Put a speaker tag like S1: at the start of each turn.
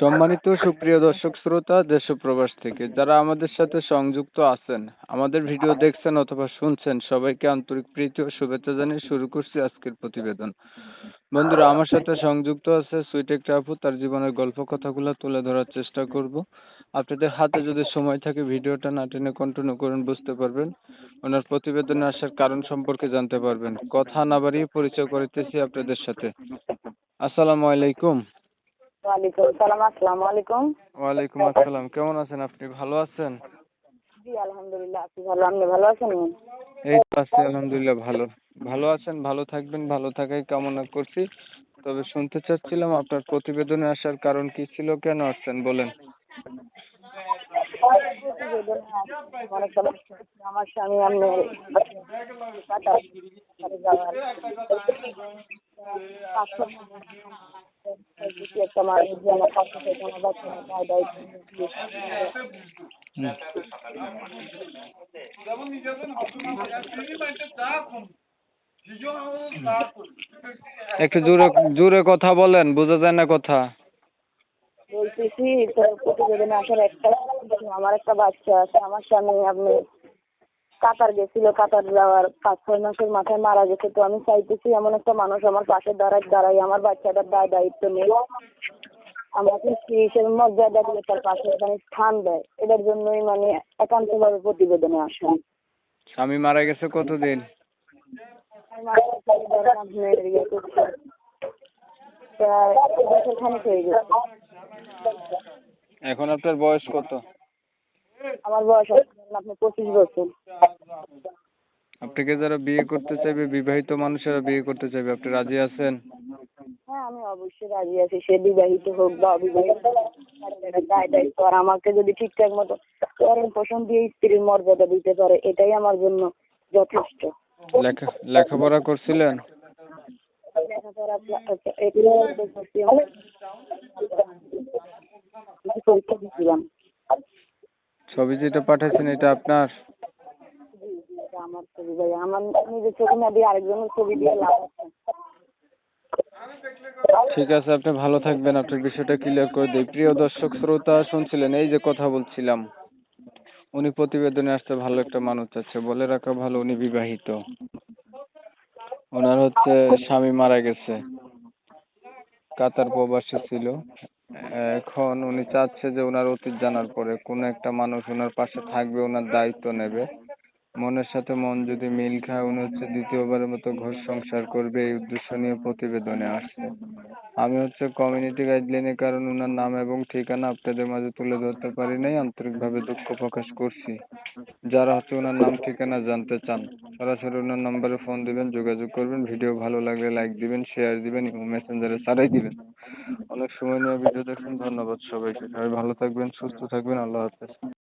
S1: সম্মানিত সুপ্রিয় দর্শক শ্রোতা দেশ প্রবাস থেকে যারা আমাদের সাথে সংযুক্ত আছেন, আমাদের ভিডিও দেখছেন অথবা শুনছেন, সবাইকে আন্তরিক প্রীতি ও শুভেচ্ছা জানিয়ে শুরু করছি আজকের প্রতিবেদন। বন্ধুরা, আমার সাথে সংযুক্ত আছে সুইট একটা আপু তার জীবনের গল্প কথাগুলো তুলে ধরার চেষ্টা করব। আপনাদের হাতে যদি সময় থাকে, ভিডিওটা না টেনে কন্টিনিউ করুন, বুঝতে পারবেন। ওনার প্রতিবেদনে আসার কারণ সম্পর্কে জানতে পারবেন। কথা না বাড়িয়ে পরিচয় করিতেছি আপনাদের সাথে। আসসালামু আলাইকুম।
S2: ওয়ালাইকুম সালাম আসসালামু আলাইকুম।
S1: ওয়ালাইকুম আসসালাম কেমন আছেন আপনি? ভালো আছেন?
S2: জি আলহামদুলিল্লাহ আছি ভালো আপনি ভালো আছেন?
S1: এই তো আছি আলহামদুলিল্লাহ ভালো। ভালো আছেন ভালো থাকবেন ভালো থাকাই কামনা করছি। তবে শুনতে চাচ্ছিলাম আপনার প্রতিবেদনে আসার কারণ কি ছিল কেন আসছেন বলেন।
S2: আমার স্বামী আমি কাটার সাথে যাওয়ার পাঁচশো একটা
S1: জোরে জোরে কথা বলেন, বোঝা যায় না কথা।
S2: বলতেছি তো প্রতিবেদনে আসার একটা, আমার একটা বাচ্চা আছে, আমার স্বামী, আপনি কাতার গেছিল কাতার যাওয়ার পাঁচ ছয় মাসের মাথায় মারা গেছে। তো আমি চাইতেছি এমন একটা মানুষ আমার পাশে দাঁড়ায় দাঁড়াই আমার বাচ্চাটার দায় দায়িত্ব নেই আমাকে স্ত্রী হিসেবে মর্যাদা দিয়ে তার পাশে মানে স্থান দেয়? এটার জন্যই মানে একান্তভাবে প্রতিবেদনে আসা।
S1: স্বামী মারা গেছে কতদিন? এখন আপনার বয়স কত?
S2: আমার বয়স আপনি পঁচিশ বছর।
S1: আপনাকে যারা বিয়ে করতে চাইবে বিবাহিত মানুষেরা বিয়ে করতে চাইবে আপনি রাজি আছেন?
S2: হ্যাঁ আমি অবশ্যই রাজি আছি সে বিবাহিত হোক বা অবিবাহিত দায় দায়িত্ব আর আমাকে যদি ঠিকঠাক মতো ভরণ পোষণ দিয়ে স্ত্রীর মর্যাদা দিতে পারে এটাই আমার জন্য যথেষ্ট।
S1: লেখা লেখাপড়া করছিলেন?
S2: লেখাপড়া আচ্ছা, এগুলো করছি পরীক্ষা দিয়েছিলাম
S1: ছবি যেটা পাঠাইছেন, এটা আপনার? ঠিক আছে, আপনি ভালো থাকবেন। আপনার বিষয়টা ক্লিয়ার করে দিই। প্রিয় দর্শক, শ্রোতা শুনছিলেন, এই যে কথা বলছিলাম, উনি প্রতিবেদনে আসতে ভালো একটা মানুষ আছে, বলে রাখা ভালো উনি বিবাহিত। ওনার হচ্ছে স্বামী মারা গেছে। কাতার প্রবাসী ছিল। এখন উনি চাচ্ছে যে ওনার অতীত জানার পরে কোনো একটা মানুষ ওনার পাশে থাকবে ওনার দায়িত্ব নেবে। মনের সাথে মন যদি মিল খায় উনি দ্বিতীয়বারের মতো ঘর সংসার করবে, এই উদ্দেশ্য নিয়ে প্রতিবেদনে আসছে। আমি হচ্ছে কমিউনিটি গাইডলাইনের কারণে ওনার নাম এবং ঠিকানা আপনাদের মাঝে তুলে ধরতে পারি নাই, আন্তরিকভাবে দুঃখ প্রকাশ করছি। যারা হচ্ছে ওনার নাম, ঠিকানা জানতে চান, সরাসরি ওনার নম্বরে ফোন দিবেন, যোগাযোগ করবেন। ভিডিও ভালো লাগলে লাইক দিবেন শেয়ার দিবেন, এবং মেসেঞ্জারে ছাড়াই দিবেন। অনেক সময় নিয়ে ভিডিও দেখুন। ধন্যবাদ সবাইকে। সবাই ভালো থাকবেন, সুস্থ থাকবেন। আল্লাহ হাফেজ।